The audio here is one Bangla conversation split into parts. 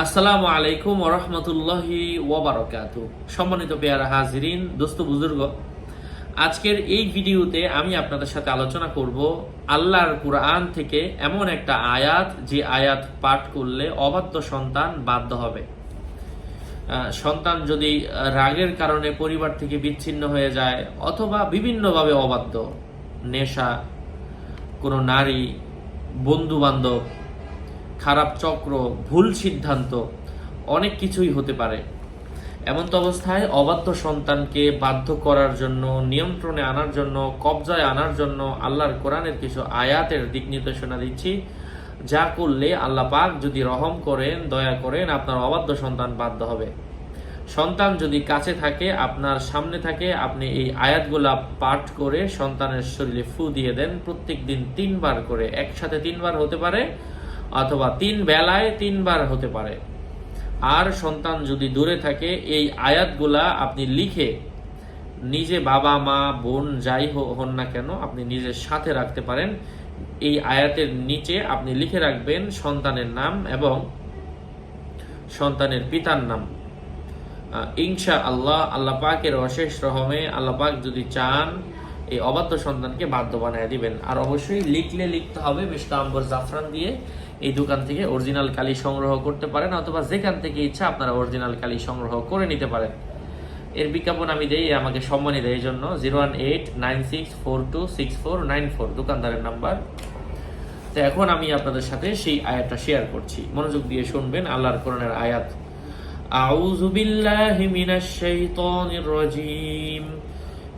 আসসালামু আলাইকুম ওরহমতুল্লাহি ওবরাকাতু সম্মানিত পেয়ারা হাজিরিন, দোস্ত বুজুর্গ, আজকের এই ভিডিওতে আমি আপনাদের সাথে আলোচনা করব আল্লাহর কুরআন থেকে এমন একটা আয়াত, যে আয়াত পাঠ করলে অবাধ্য সন্তান বাধ্য হবে। সন্তান যদি রাগের কারণে পরিবার থেকে বিচ্ছিন্ন হয়ে যায়, অথবা বিভিন্নভাবে অবাধ্য, নেশা, কোনো নারী বন্ধু বান্ধব খারাপ চক্র, ভুল সিদ্ধান্ত, অনেক কিছুই হতে পারে। এমন তো অবস্থায় অবাধ্য সন্তানকে বাধ্য করার জন্য, নিয়ন্ত্রণে আনার জন্য, কবজায় আনার জন্য আল্লাহর কোরআনের কিছু আয়াতের দিক নির্দেশনা দিচ্ছি। যা করলে আল্লাহ পাক যদি রহম করেন, দয়া করেন, আপনার অবাধ্য সন্তান বাধ্য হবে। সন্তান যদি কাছে থাকে, আপনার সামনে থাকে, আপনি এই আয়াতগুলা পাঠ করে সন্তানের শরীরে ফু দিয়ে দেন। প্রত্যেক দিন তিনবার করে, একসাথে তিনবার হতে পারে। অথবা তিন বেলায় তিনবার হতে পারে। আর সন্তান যদি দূরে থাকে, এই আয়াতগুলা আপনি লিখে নিজে বাবা, মা, বোন যাই হন না কেন, আপনি নিজের সাথে রাখতে পারেন। এই আয়াতের নিচে আপনি লিখে রাখবেন সন্তানের নাম এবং সন্তানের পিতার নাম। ইনশা আল্লাহ আল্লাহ পাকের অশেষ রহমে আল্লাহ পাক যদি চান এই অবাধ্য সন্তানকে বাধ্য বানিয়ে দিবেন। আর অবশ্যই লিখলে লিখতে হবে বেশটা জাফরান দিয়ে এই দোকান থেকে অরিজিনাল কালি সংগ্রহ করতে পারেন, অথবা যেখান থেকে ইচ্ছা আপনারা অরিজিনাল কালি সংগ্রহ করে নিতে পারেন। এর বিজ্ঞাপন আমি দেই, আমাকে সম্মানি দেয়, এই জন্য zero one eight nine six four two six four nine four, দোকানদারের নাম্বার। তো এখন আমি আপনাদের সাথে সেই আয়াতটা শেয়ার করছি। মনোযোগ দিয়ে শুনবেন আল্লাহর কোরআনের আয়াত। আউযু মিনাশ শাইতানির রাজীম।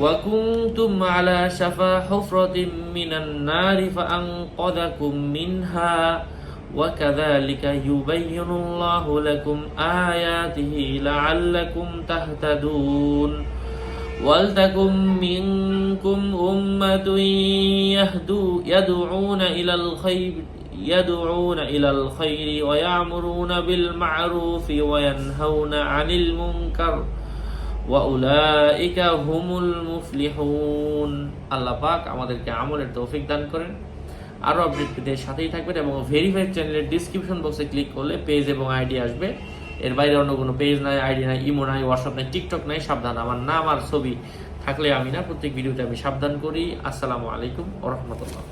وكنتم على شفا حفرة من النار فأنقذكم منها وكذلك يبين الله لكم آياته لعلكم تهتدون ولتكن منكم أمة يهدو يدعون إلى الخير يدعون إلى الخير ويعمرون بالمعروف وينهون عن المنكر ওয়াউলাইকা হুমুল আল্লাহ পাক আমাদেরকে আমলের তৌফিক দান করেন। আরও আপডেট পেতে সাথেই থাকবেন এবং ভেরিফাইড চ্যানেলের ডিসক্রিপশন বক্সে ক্লিক করলে পেজ এবং আইডি আসবে। এর বাইরে অন্য কোনো পেজ নাই আইডি নাই ইমো নাই হোয়াটসঅ্যাপ নাই টিকটক নাই, সাবধান। আমার নাম আর ছবি থাকলে আমি না, প্রত্যেক ভিডিওতে আমি সাবধান করি। আসসালামু আলাইকুম ওরহমতুল্লাহ